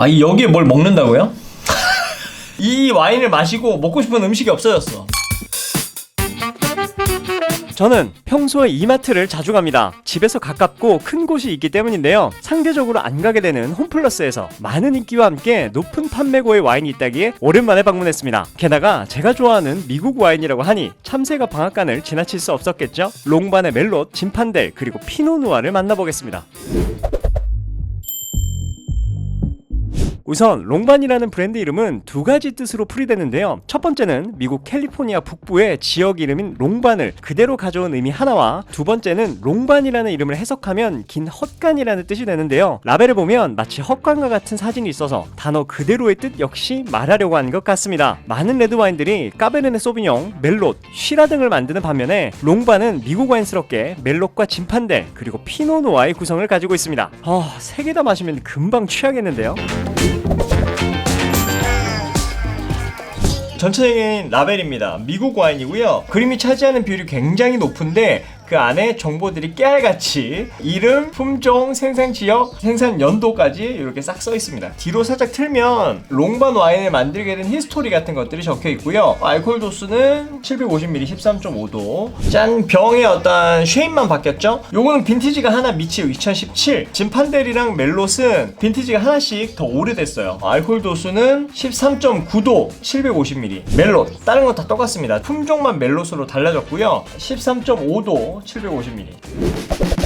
아, 이 여기에 뭘 먹는다고요? 이 와인을 마시고 먹고 싶은 음식이 없어졌어. 저는 평소에 이마트를 자주 갑니다. 집에서 가깝고 큰 곳이 있기 때문인데요. 상대적으로 안 가게 되는 홈플러스에서 많은 인기와 함께 높은 판매고의 와인이 있다기에 오랜만에 방문했습니다. 게다가 제가 좋아하는 미국 와인이라고 하니 참새가 방앗간을 지나칠 수 없었겠죠? 롱반의 멜롯, 진판델, 그리고 피노누아를 만나보겠습니다. 우선 롱반이라는 브랜드 이름은 두 가지 뜻으로 풀이되는데요. 첫 번째는 미국 캘리포니아 북부의 지역 이름인 롱반을 그대로 가져온 의미 하나와 두 번째는 롱반이라는 이름을 해석하면 긴 헛간이라는 뜻이 되는데요. 라벨을 보면 마치 헛간과 같은 사진이 있어서 단어 그대로의 뜻 역시 말하려고 하는 것 같습니다. 많은 레드 와인들이 까베르네 소비뇽, 멜롯, 쉬라 등을 만드는 반면에 롱반은 미국 와인스럽게 멜롯과 진판델 그리고 피노누아의 구성을 가지고 있습니다. 아, 세개 다 마시면 금방 취하겠는데요. 전체적인 라벨입니다. 미국 와인이고요. 그림이 차지하는 비율이 굉장히 높은데 그 안에 정보들이 깨알같이 이름, 품종, 생산 지역, 생산 연도까지 이렇게 싹 써 있습니다. 뒤로 살짝 틀면 롱반 와인을 만들게 된 히스토리 같은 것들이 적혀 있고요. 알코올 도수는 750ml 13.5도. 짠 병의 어떤 쉐입만 바뀌었죠? 요거는 빈티지가 하나 미치 2017. 진판델이랑 멜롯은 빈티지가 하나씩 더 오래됐어요. 알코올 도수는 13.9도 750ml. 멜롯 다른 건 다 똑같습니다. 품종만 멜롯으로 달라졌고요. 13.5도 750ml.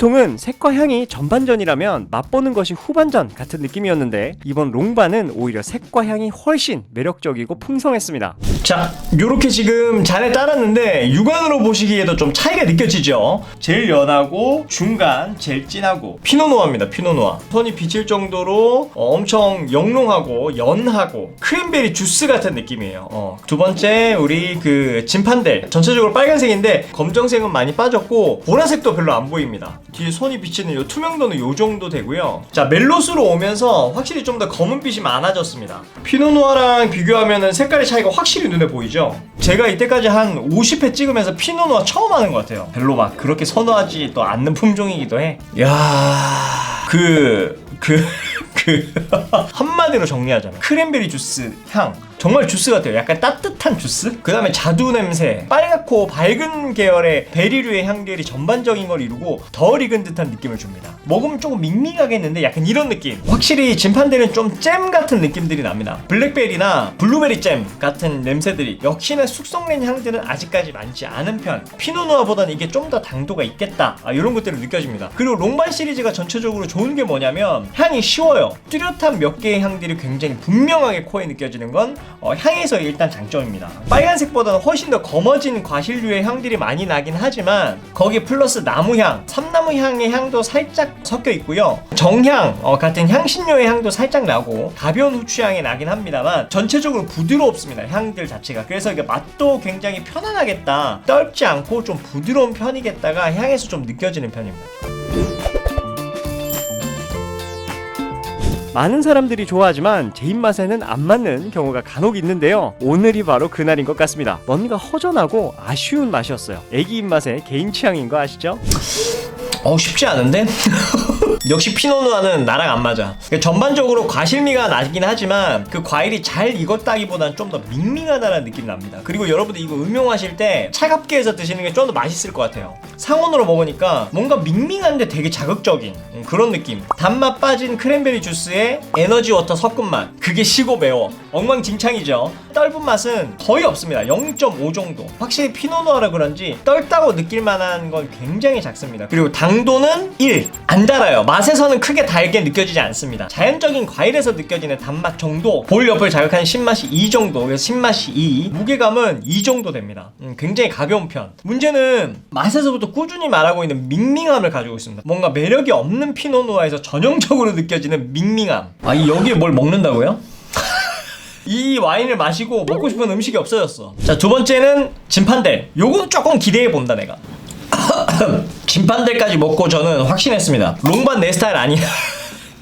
보통은 색과 향이 전반전이라면 맛보는 것이 후반전 같은 느낌이었는데 이번 롱반은 오히려 색과 향이 훨씬 매력적이고 풍성했습니다. 자, 요렇게 지금 잔에 따랐는데 육안으로 보시기에도 좀 차이가 느껴지죠? 제일 연하고 중간, 제일 진하고 피노누아입니다. 피노누아. 손이 비칠 정도로 어, 엄청 영롱하고 연하고 크랜베리 주스 같은 느낌이에요. 어. 두 번째 우리 그 진판델 전체적으로 빨간색인데 검정색은 많이 빠졌고 보라색도 별로 안 보입니다. 뒤에 손이 비치는 요 투명도는 요 정도 되고요. 자, 멜롯으로 오면서 확실히 좀 더 검은빛이 많아졌습니다. 피노누아랑 비교하면은 색깔의 차이가 확실히 눈에 보이죠? 제가 이때까지 한 50회 찍으면서 피노누아 처음 하는 것 같아요. 별로 막 그렇게 선호하지 또 않는 품종이기도 해. 야, 그, 그, 그, 한마디로 정리하자면 크랜베리 주스 향. 정말 주스 같아요. 약간 따뜻한 주스? 그 다음에 자두 냄새, 빨갛고 밝은 계열의 베리류의 향들이 전반적인 걸 이루고 덜 익은 듯한 느낌을 줍니다. 먹으면 조금 밍밍하겠는데 약간 이런 느낌. 확실히 진판들은 좀 잼 같은 느낌들이 납니다. 블랙베리나 블루베리 잼 같은 냄새들이 역시나 숙성된 향들은 아직까지 많지 않은 편. 피노누아보다는 이게 좀 더 당도가 있겠다. 아, 이런 것들을 느껴집니다. 그리고 롱반 시리즈가 전체적으로 좋은 게 뭐냐면 향이 쉬워요. 뚜렷한 몇 개의 향들이 굉장히 분명하게 코에 느껴지는 건 어, 향에서 일단 장점입니다. 빨간색보다는 훨씬 더 검어진 과실류의 향들이 많이 나긴 하지만 거기 플러스 나무향, 삼나무 향의 향도 살짝 섞여 있고요. 정향 어, 같은 향신료의 향도 살짝 나고 가벼운 후추향이 나긴 합니다만 전체적으로 부드럽습니다. 향들 자체가. 그래서 이게 맛도 굉장히 편안하겠다. 떫지 않고 좀 부드러운 편이겠다가 향에서 좀 느껴지는 편입니다. 많은 사람들이 좋아하지만 제 입맛에는 안 맞는 경우가 간혹 있는데요. 오늘이 바로 그날인 것 같습니다. 뭔가 허전하고 아쉬운 맛이었어요. 애기 입맛의 개인 취향인 거 아시죠? 어 쉽지 않은데? 역시 피노누아는 나랑 안 맞아. 그러니까 전반적으로 과실미가 나긴 하지만 그 과일이 잘 익었다기보다는 좀 더 밍밍하다는 느낌이 납니다. 그리고 여러분들 이거 음용하실 때 차갑게 해서 드시는 게 좀 더 맛있을 것 같아요. 상온으로 먹으니까 뭔가 밍밍한데 되게 자극적인 음, 그런 느낌. 단맛 빠진 크랜베리 주스에 에너지 워터 섞은 맛. 그게 시고 매워. 엉망진창이죠. 떫은 맛은 거의 없습니다. 0.5 정도. 확실히 피노누아라 그런지 떫다고 느낄 만한 건 굉장히 작습니다. 그리고 당도는 1. 안 달아요. 맛에서는 크게 달게 느껴지지 않습니다. 자연적인 과일에서 느껴지는 단맛 정도. 볼 옆을 자극하는 신맛이 2 정도. 그래서 신맛이 2. 무게감은 2 정도 됩니다. 음, 굉장히 가벼운 편. 문제는 맛에서부터 꾸준히 말하고 있는 밍밍함을 가지고 있습니다. 뭔가 매력이 없는 피노누아에서 전형적으로 느껴지는 밍밍함. 아, 이 여기에 뭘 먹는다고요? 이 와인을 마시고 먹고 싶은 음식이 없어졌어. 자, 두 번째는 진판델. 요건 조금 기대해 본다, 내가. 진판델까지 먹고 저는 확신했습니다. 롱반 내 스타일 아니야.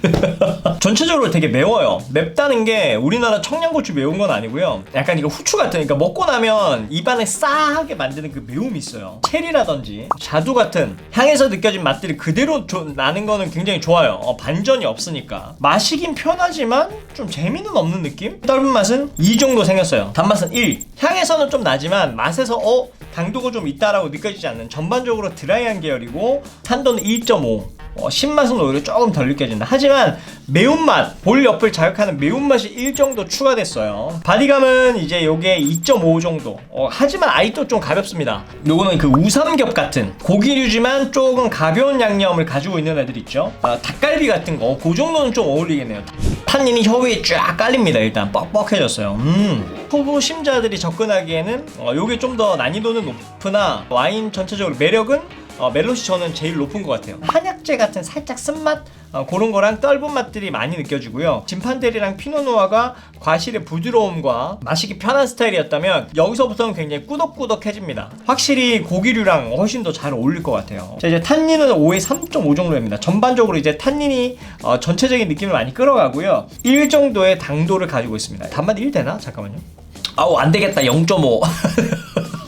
전체적으로 되게 매워요. 맵다는 게 우리나라 청양고추 매운 건 아니고요. 약간 이거 후추 같은, 그러니까 먹고 나면 입안에 싸하게 만드는 그 매움이 있어요. 체리라든지 자두 같은 향에서 느껴진 맛들이 그대로 조- 나는 거는 굉장히 좋아요. 어, 반전이 없으니까. 마시긴 편하지만 좀 재미는 없는 느낌? 떫은 맛은 이 정도 생겼어요. 단맛은 1. 향에서는 좀 나지만 맛에서 어 당도가 좀 있다라고 느껴지지 않는 전반적으로 드라이한 계열이고 산도는 1.5. 어, 신맛은 오히려 조금 덜 느껴진다. 하지만 매운맛, 볼 옆을 자극하는 매운맛이 1 정도 추가됐어요. 바디감은 이제 요게 2.5 정도. 어, 하지만 아직도 좀 가볍습니다. 요거는 그 우삼겹 같은 고기류지만 조금 가벼운 양념을 가지고 있는 애들 있죠. 아, 닭갈비 같은 거, 그 정도는 좀 어울리겠네요. 탄닌이 혀 위에 쫙 깔립니다. 일단 뻑뻑해졌어요. 음. 초보심자들이 접근하기에는 어, 요게 좀 더 난이도는 높으나 와인 전체적으로 매력은 어, 멜롯이 저는 제일 높은 것 같아요. 한약 재 같은 살짝 쓴맛 어, 그런 거랑 떫은 맛들이 많이 느껴지고요. 진판데리랑 피노누아가 과실의 부드러움과 마시기 편한 스타일이었다면 여기서부터는 굉장히 꾸덕꾸덕해집니다. 확실히 고기류랑 훨씬 더 잘 어울릴 것 같아요. 자 이제 탄닌은 5에 3.5 정도입니다. 전반적으로 이제 탄닌이 어, 전체적인 느낌을 많이 끌어가고요. 1 정도의 당도를 가지고 있습니다. 단맛 1 되나? 잠깐만요. 아우 안 되겠다 0.5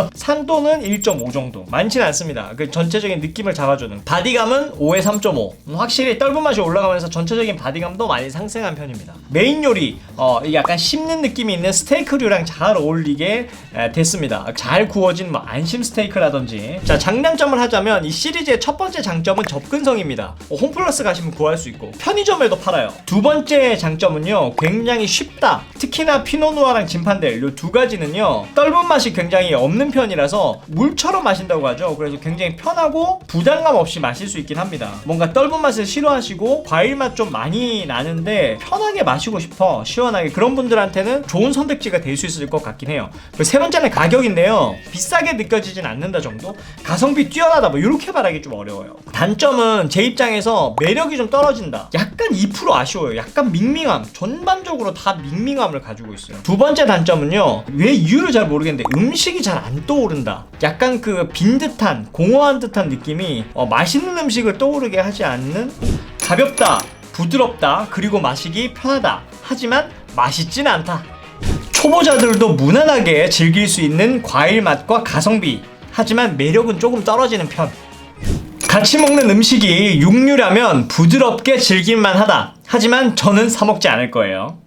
산도는 1.5 정도. 많지는 않습니다. 그 전체적인 느낌을 잡아주는. 바디감은 5에 3.5 음, 확실히 떫은 맛이 올라가면서 전체적인 바디감도 많이 상승한 편입니다. 메인 요리 어, 이 약간 씹는 느낌이 있는 스테이크류랑 잘 어울리게 에, 됐습니다. 잘 구워진 뭐 안심 스테이크라든지. 자 장단점을 하자면 이 시리즈의 첫 번째 장점은 접근성입니다. 어, 홈플러스 가시면 구할 수 있고 편의점에도 팔아요. 두 번째 장점은요 굉장히 쉽다. 특히나 피노누아랑 진판델 요두 가지는요 떫은 맛이 굉장히 없는 편 이라서 물처럼 마신다고 하죠. 그래서 굉장히 편하고 부담감 없이 마실 수 있긴 합니다. 뭔가 떫은 맛을 싫어하시고 과일 맛 좀 많이 나는데 편하게 마시고 싶어 시원하게. 그런 분들한테는 좋은 선택지가 될 수 있을 것 같긴 해요. 그리고 세 번째는 가격인데요. 비싸게 느껴지진 않는다 정도? 가성비 뛰어나다 뭐 이렇게 말하기 좀 어려워요. 단점은 제 입장에서 매력이 좀 떨어진다. 약간 2% 아쉬워요. 약간 밍밍함. 전반적으로 다 밍밍함을 가지고 있어요. 두 번째 단점은요. 왜 이유를 잘 모르겠는데 음식이 잘 안 떠오른다. 약간 그 빈 듯한 공허한 듯한 느낌이 어, 맛있는 음식을 떠오르게 하지 않는 가볍다 부드럽다 그리고 마시기 편하다. 하지만 맛있진 않다. 초보자들도 무난하게 즐길 수 있는 과일 맛과 가성비. 하지만 매력은 조금 떨어지는 편. 같이 먹는 음식이 육류라면 부드럽게 즐길만 하다. 하지만 저는 사 먹지 않을 거예요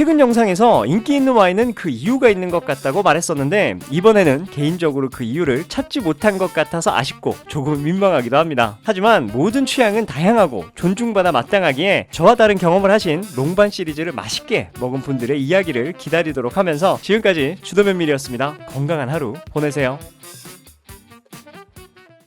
최근 영상에서 인기 있는 와인은 그 이유가 있는 것 같다고 말했었는데 이번에는 개인적으로 그 이유를 찾지 못한 것 같아서 아쉽고 조금 민망하기도 합니다. 하지만 모든 취향은 다양하고 존중받아 마땅하기에 저와 다른 경험을 하신 롱반 시리즈를 맛있게 먹은 분들의 이야기를 기다리도록 하면서 지금까지 주도면밀이었습니다. 건강한 하루 보내세요.